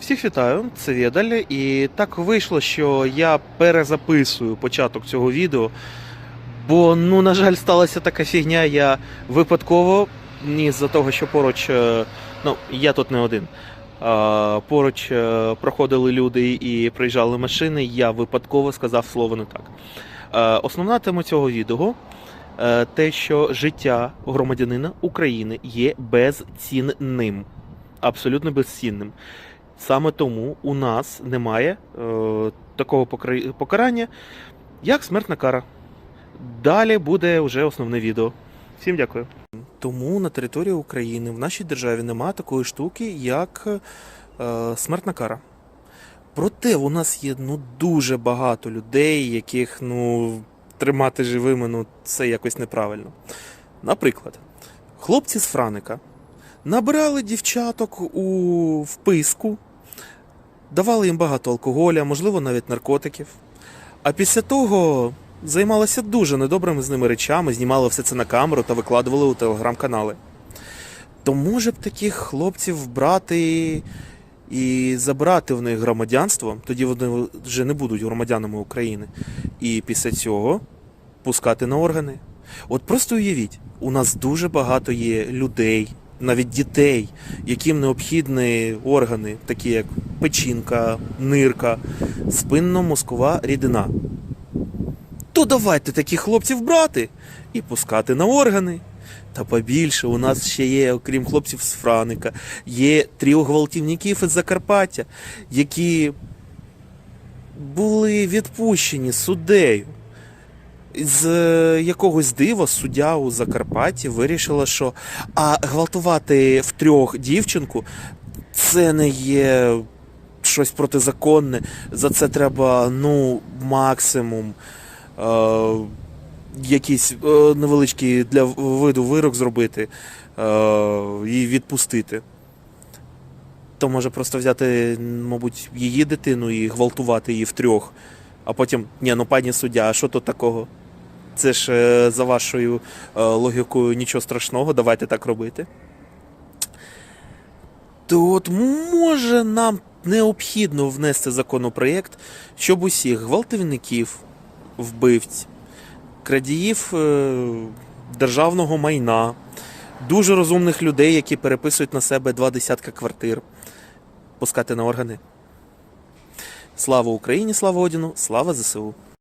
Всіх вітаю, це Відаль, і так вийшло, що я перезаписую початок цього відео. Бо, ну, на жаль, сталася така фігня, я випадково, ні з-за того, що поруч, е, ну, я тут не один. Поруч е, проходили люди і приїжджали машини, я випадково сказав слово не так. Е, Основна тема цього відео те, що життя громадянина України є безцінним. Абсолютно безцінним. Саме тому у нас немає е, такого покарання, як смертна кара. Далі буде вже основне відео. Всім дякую. Тому на території України в нашій державі немає такої штуки, як е, смертна кара. Проте у нас є ну, дуже багато людей, яких ну, тримати живими ну, це якось неправильно. Наприклад, хлопці з Франика набирали дівчаток у вписку, давали їм багато алкоголя, можливо, навіть наркотиків. А після того займалися дуже недобрими з ними речами, знімали все це на камеру та викладували у телеграм-канали. То може б таких хлопців брати і забрати в них громадянство, тоді вони вже не будуть громадянами України. І після цього пускати на органи. От просто уявіть, у нас дуже багато є людей, навіть дітей, яким необхідні органи, такі як печінка, нирка, спинно-мозкова рідина. То давайте таких хлопців брати і пускати на органи. Та побільше у нас ще є, окрім хлопців з Франика, є тріо гвалтівників із Закарпаття, які були відпущені суддею. З е, якогось дива суддя у Закарпатті вирішила, що а гвалтувати в трьох дівчинку це не є щось протизаконне. За це треба, ну, максимум. Е, якийсь е, невеличкий для виду вирок зробити е, і відпустити. То може просто взяти, мабуть, її дитину і гвалтувати її втрьох. А потім, ні, ну пані суддя, а що тут такого? Це ж е, за вашою е, логікою нічого страшного, давайте так робити. То от може нам необхідно внести законопроєкт, щоб усіх гвалтівників, вбивць, крадіїв е, державного майна, дуже розумних людей, які переписують на себе два десятка квартир, пускати на органи. Слава Україні, слава Одіну, слава ЗСУ.